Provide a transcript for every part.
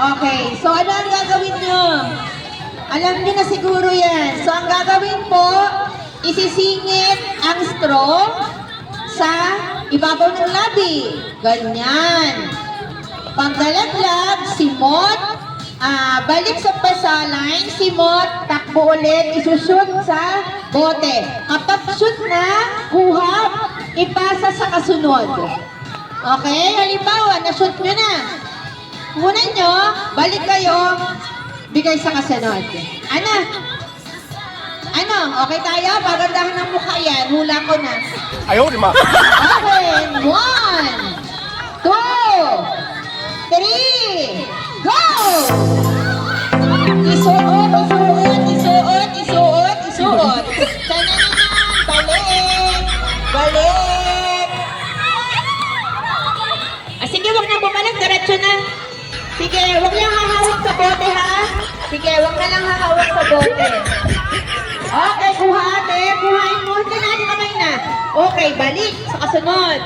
Okay, so ano ang gagawin nyo? Alam niyo na siguro yan. So ang gagawin po, isisingit ang straw sa ibabaw ng labi. Ganyan. Pagdalaglag, simot, ah, balik sa pasaline, simot, takbo ulit, isushoot sa bote. Kapag shoot na, kuhap, ipasa sa kasunod. Okay, halimbawa, na-shoot nyo na. Muna nyo, balik kayo, bigay sa kasunod. Ano? Ano? Okay tayo? Pagandahan ng mukha yan. Hula ko na. Ayaw, lima. Okay. One, two, three, go! Isuot, oh, isuot. Oh, oh. Lang hahawak sa bote. Okay, kuha ate. Kuhain mo. Hindi na, kamay na. Okay, balik sa kasunod.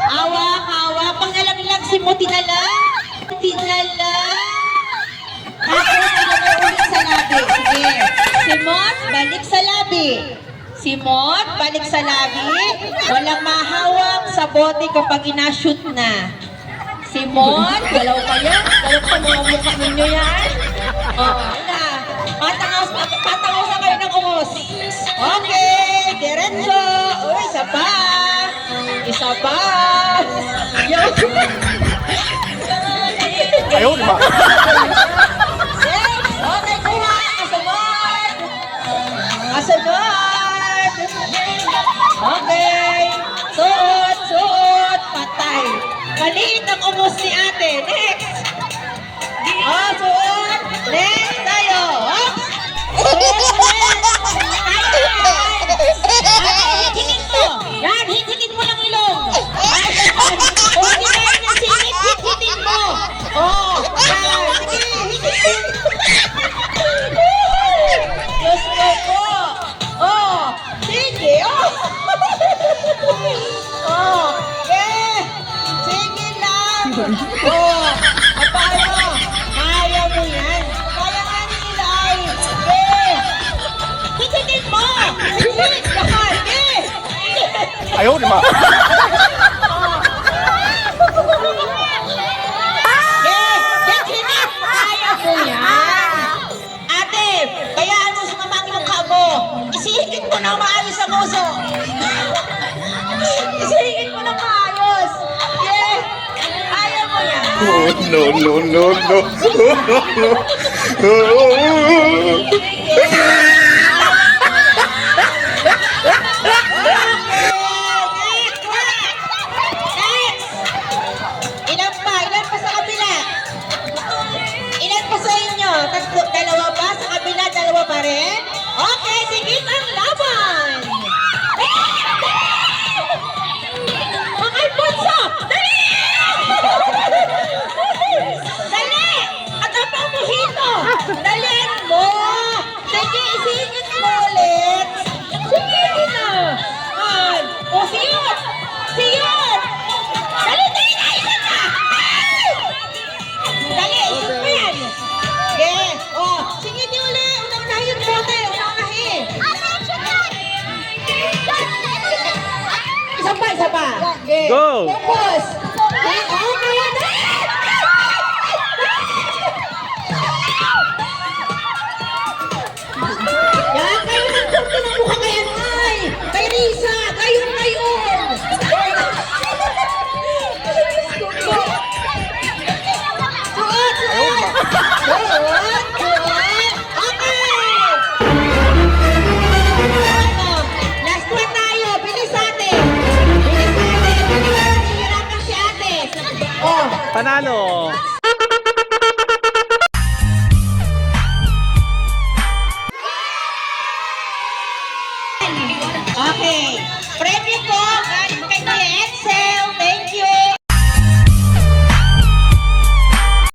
Awak, awak. Pang nalaglag si mo, tinala. Tinala. Tapos, tinala sa labi. Sige. Simot, balik sa labi. Simot, balik sa labi. Walang mahawak sa bote kapag ina-shoot na. Simon, galaw kayo. Galaw sa mga mukha ninyo yan. Na. Patangos, patangos na kayo ng umos. Okay, diretso. Uy, isa pa. Isa pa. Yo. Ayun ba? Okay, kuha. Kasunod. Kasunod. Okay. Suot, suot. Patay. Maliit ang umos ni Anne. oh, yeah. Sige lang. Oh, paano? Kaya mo yan. Kaya nga ni Eli. Eh, hitigin mo. Hitigin lahat. Eh. Ayaw ni ma. Isihigit ko naman! Ang uso. Isihigit mo na maayos. Yeah. Kaya mo yan. no no no no no！Sige, isingit mo ulit! Sige na! Ay! O, siyot! Siyot! Dali, dali, dali! Ay! Dali, isot mo yan! Okay, o, singit niyo ulit! Nahi yung bote! Nahi! Isa pa, isa pa! Okay. Go! Focus! Panalo! Okay. Premyo po, galing kay Kuya.